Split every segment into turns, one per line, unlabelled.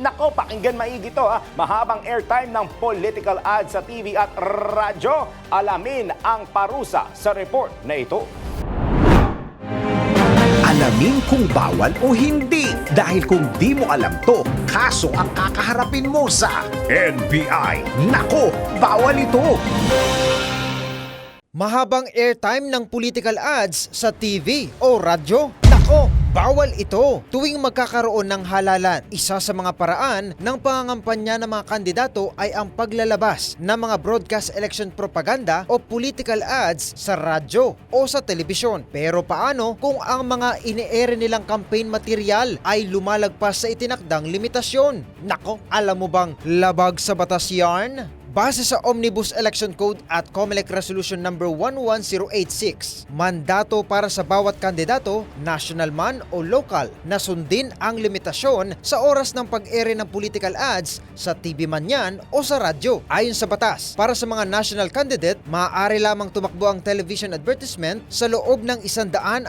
Nako, pakinggan maigi to ha. Mahabang airtime ng political ad sa TV at radyo. Alamin ang parusa sa report na ito.
Alamin kung bawal o hindi. Dahil kung di mo alam to, kaso ang kakaharapin mo sa NBI. Nako, bawal ito.
Mahabang airtime ng political ads sa TV o radyo? Nako, bawal ito. Tuwing magkakaroon ng halalan, isa sa mga paraan ng pangangampanya ng mga kandidato ay ang paglalabas ng mga broadcast election propaganda o political ads sa radyo o sa telebisyon. Pero paano kung ang mga ine-air nilang campaign material ay lumalagpas sa itinakdang limitasyon? Nako, alam mo bang labag sa batas yarn? Base sa Omnibus Election Code at COMELEC Resolution Number 11086, mandato para sa bawat kandidato, national man o local, na sundin ang limitasyon sa oras ng pag-ere ng political ads sa TV man yan o sa radyo. Ayon sa batas, para sa mga national candidate, maaari lamang tumakbo ang television advertisement sa loob ng 120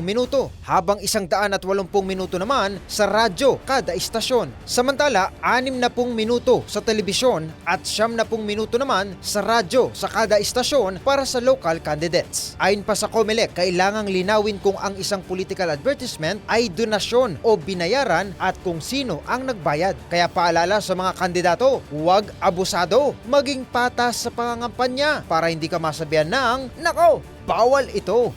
minuto, habang 180 minuto naman sa radyo kada istasyon. Samantala, 60 minuto sa telebisyon at 70 minuto naman sa radyo sa kada istasyon para sa local candidates. Ayon pa sa COMELEC, kailangang linawin kung ang isang political advertisement ay donasyon o binayaran at kung sino ang nagbayad. Kaya paalala sa mga kandidato, huwag abusado, maging patas sa pangangampanya para hindi ka masabihan ng, Nako, bawal ito.